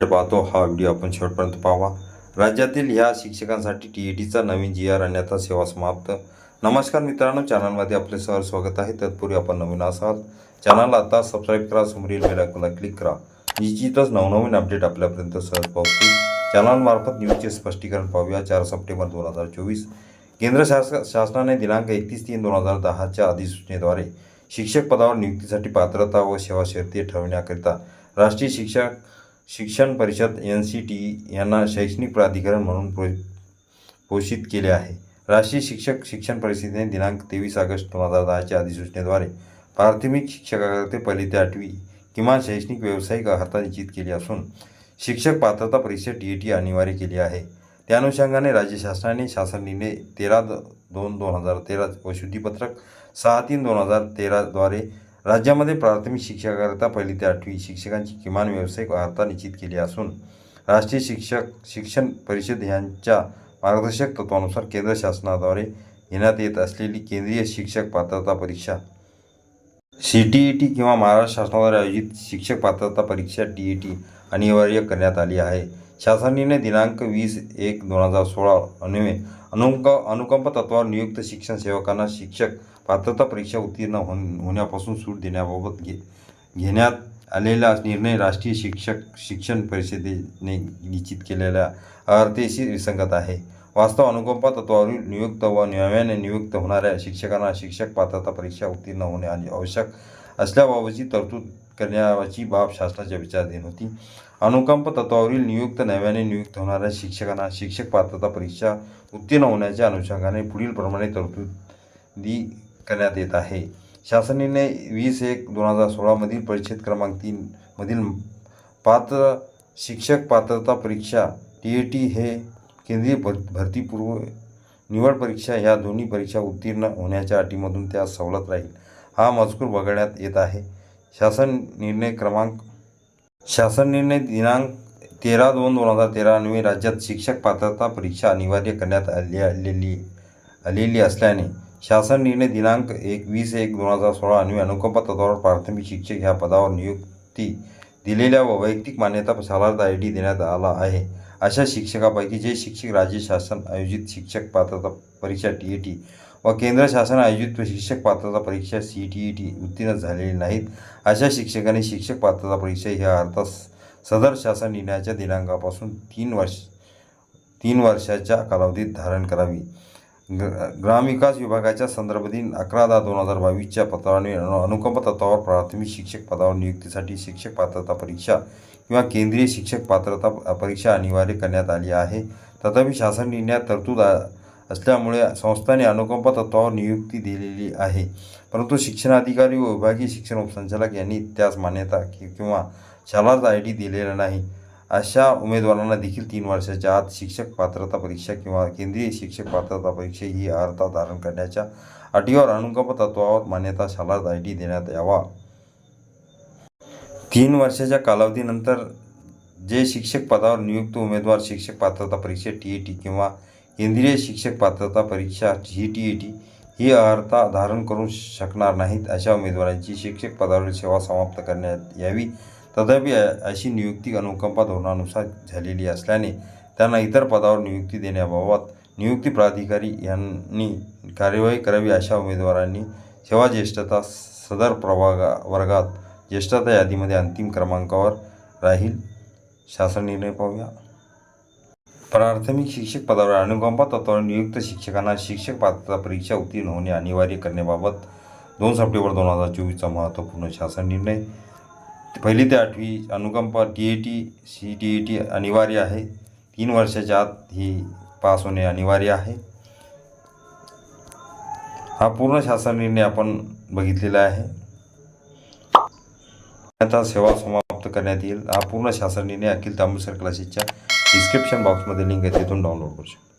पाहतो. हा व्हिडिओ आपण शेवटपर्यंत पाहावा. राज्यातील ह्या शिक्षकांसाठी टी ई टीचा नवीन जी आर आणण्याचा सेवा समाप्त. नमस्कार मित्रांनो चॅनलमध्ये आपले सहर स्वागत आहे. तत्पूर्वी आपण नवीन असाल चॅनलला आता सबस्क्राईब करा समोरील बेलायकॉनला क्लिक करा. निश्चितच नवनवीन अपडेट आपल्यापर्यंत सहज पोहोचतील. चॅनलमार्फत न्यूजचे स्पष्टीकरण पाहूया. चार सप्टेंबर दोन हजार चोवीस. केंद्र शास शासनाने दिनांक एकतीस तीन दोन हजार दहाच्या अधिसूचनेद्वारे शिक्षक पदावर नियुक्तीसाठी पात्रता व सेवा शर्ती ठरविण्याकरिता राष्ट्रीय शिक्षक शिक्षण परिषद एन सी टी यांना शैक्षणिक प्राधिकरण म्हणून प्रो घोषित केले आहे. राष्ट्रीय शिक्षक शिक्षण परिषदेने दिनांक तेवीस ऑगस्ट दोन हजार दहाच्या अधिसूचनेद्वारे प्राथमिक शिक्षकाकरते पहिली ते आठवी किमान शैक्षणिक व्यावसायिक अर्हता निश्चित केली असून शिक्षक पात्रता परीक्षा टी ई टी अनिवार्य केली आहे. त्या अनुषंगाने राज्य शासनाने शासन निर्णय तेरा द दोन दोन हजार तेरा व शुद्धीपत्रक सहा तीन दोन हजार तेराद्वारे राज्यामध्ये प्राथमिक शिक्षकाकरिता पहिली ते आठवी शिक्षकांची किमान व्यावसायिक वार्ता निश्चित केली असून राष्ट्रीय शिक्षक शिक्षण परिषद यांच्या मार्गदर्शक तत्वानुसार केंद्र शासनाद्वारे घेण्यात येत असलेली केंद्रीय शिक्षक पात्रता परीक्षा. सी टी ई टी किंवा महाराष्ट्र शासनाद्वारे आयोजित शिक्षक पात्रता परीक्षा टी ई टी अनिवार्य करण्यात आली आहे. शासनाने दिनांक वीस एक दोन हजार सोळा अन्वे अनुक अनुकंप तत्वावर नियुक्त शिक्षण सेवकांना शिक्षक पात्रता परीक्षा उत्तीर्ण होण होण्यापासून सूट देण्याबाबत घे घेण्यात आलेला निर्णय राष्ट्रीय शिक्षक शिक्षण परिषदेने निश्चित केलेल्या अर्थेशी विसंगत आहे. वास्तव अनुकंपा तत्वावरील नियुक्त व नव्याने नियुक्त होणाऱ्या शिक्षकांना शिक्षक पात्रता परीक्षा उत्तीर्ण होणे आणि आवश्यक असल्याबाबतची तरतूद करण्याची बाब शासनाच्या विचाराधीन होती. अनुकंप तत्वावरील नियुक्त नव्याने नियुक्त होणाऱ्या शिक्षकांना शिक्षक पात्रता परीक्षा उत्तीर्ण होण्याच्या अनुषंगाने पुढील प्रमाणे तरतुदी करण्यात येत आहे. शासनाने वीस एक दोन हजार सोळामधील परिच्छेद क्रमांक तीनमधील पात्र शिक्षक पात्रता परीक्षा टी ए टी हे केंद्रीय भर भरतीपूर्व निवड परीक्षा ह्या दोन्ही परीक्षा उत्तीर्ण होण्याच्या अटीमधून त्यास सवलत राहील. हा मजकूर वगळण्यात येत आहे. शासन निर्णय क्रमांक शासन निर्णय दिनांक तेरा दोन दोन हजार तेरा अन्वये राज्यात शिक्षक पात्रता परीक्षा अनिवार्य करण्यात आली आलेली आलेली असल्याने शासन निर्णय दिनांक एक वीस एक दोन हजार सोळा अन्वये अनुकंपा तत्वावर प्राथमिक शिक्षक ह्या पदावर नियुक्ती दिलेल्या व वैयक्तिक मान्यता शालार्थ आय डी देण्यात आला आहे. अशा शिक्षकापैकी जे शिक्षक राज्य शासन आयोजित शिक्षक पात्रता परीक्षा टी ई टी व केंद्र शासन आयोजित शिक्षक पात्रता परीक्षा सी टी ई टी उत्तीर्ण झालेली नाहीत. अशा शिक्षकांनी शिक्षक पात्रता परीक्षा ह्या अर्थात सदर शासन निर्णयाच्या दिनांकापासून तीन वर्ष तीन वर्षाच्या कालावधीत धारण करावी. ग्र ग्रामविकास विभागाच्या संदर्भातील अकरा दहा दोन हजार बावीसच्या पत्राने अनु अनुकंप तत्वावर प्राथमिक शिक्षक पदावर नियुक्तीसाठी शिक्षक पात्रता परीक्षा किंवा केंद्रीय शिक्षक पात्रता परीक्षा अनिवार्य करण्यात आली आहे. तथापि शासन निर्णयात तरतूद आ- असल्यामुळे संस्थाने अनुकंप तत्वावर नियुक्ती दिलेली आहे. परंतु शिक्षणाधिकारी व विभागीय शिक्षण उपसंचालक यांनी त्यास मान्यता कि- किंवा शालार्थ आय डी दिलेला नाही. अशा उमेदवारांना देखील तीन वर्षाच्या आत शिक्षक पात्रता परीक्षा किंवा केंद्रीय शिक्षक पात्रता परीक्षा ही अर्हता धारण करण्याच्या अटीवर अनुकंप तत्वावर मान्यता शालार्थ आय डी देण्यात यावा. तीन वर्षाच्या कालावधीनंतर जे शिक्षक पदावर नियुक्त उमेदवार शिक्षक पात्रता परीक्षा टी ई टी किंवा केंद्रीय शिक्षक पात्रता परीक्षा जी टी ई टी ही अर्हता धारण करू शकणार नाहीत अशा उमेदवारांची शिक्षक पदावरील सेवा समाप्त करण्यात यावी. तथापि अशी नियुक्ती अनुकंपा धोरणानुसार झालेली असल्याने त्यांना इतर पदावर नियुक्ती देण्याबाबत नियुक्ती प्राधिकारी यांनी कार्यवाही करावी अशा उमेदवारांनी सेवा ज्येष्ठता सदर प्रभागा वर्गात ज्येष्ठता यादीमध्ये अंतिम क्रमांकावर राहील. शासन निर्णय पाहूया. प्राथमिक शिक्षक पदावर अनुकंपा तत्वावर नियुक्त शिक्षकांना शिक्षक पात्रता परीक्षा उत्तीर्ण होणे अनिवार्य करण्याबाबत दोन सप्टेंबर दोन हजार चोवीसचा महत्त्वपूर्ण शासन निर्णय. पहिली ते आठवी अनुकंपा T A T C T A T अनिवार्य आहे. तीन वर्षाच्या आत ही पास होणे अनिवार्य आहे. हा पूर्ण शासन निर्णय आपण बघितलेला आहे. आता सेवा समाप्त करण्यात येईल. हा पूर्ण शासन निर्णय अखिल तांबेसर क्लासेसच्या ડિસ્ક્રિપ્શન બોક્સમાંથી લિંક હતી તમે ડાઉનલોડ કરજો